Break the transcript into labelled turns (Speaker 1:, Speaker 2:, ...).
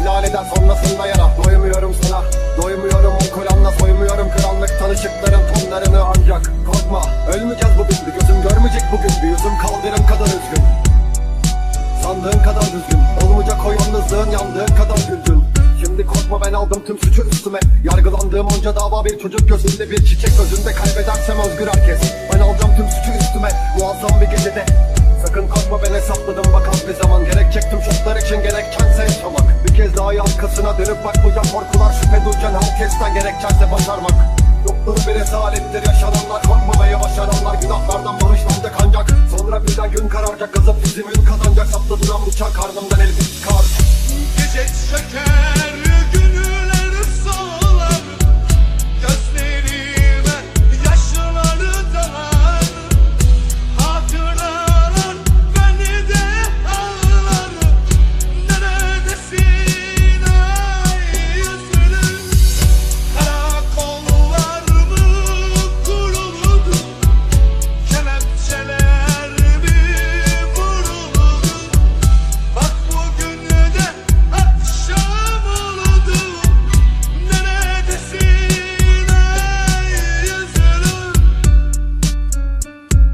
Speaker 1: İhlal eder sonrasında yara. Doymuyorum sana. Doymuyorum o Kur'an'la soymuyorum Karanlık tanışıkların tonlarını ancak. Korkma. Ölmeyeceğiz bugün. Bir gözüm görmeyecek bugün. Bir yüzüm kaldırım kadar üzgün. Sandığın kadar düzgün. Olmayacak o yalnızlığın yandığın kadar güldün Şimdi korkma ben aldım tüm suçu üstüme. Yargılandığım onca dava bir çocuk gözünde bir çiçek gözünde. Kaybedersem özgür herkes. Ben alacağım tüm suçu üstüme. Muazzam bir gecede. Sakın korkma ben hesapladım. Bak bir zaman Gerek çektim gerekçense Sevdayı arkasına dönüp bakmayan korkular şüphe durken herkesten gerekçense başarmak. Yokluğu bir rezalettir yaşananlar. Korkmamayı başaranlar günahlardan bağışlanacak ancak. Sonra birden gün kararacak gazap bizim gün kazanacak. Saplı duran bıçak karnımdan elbis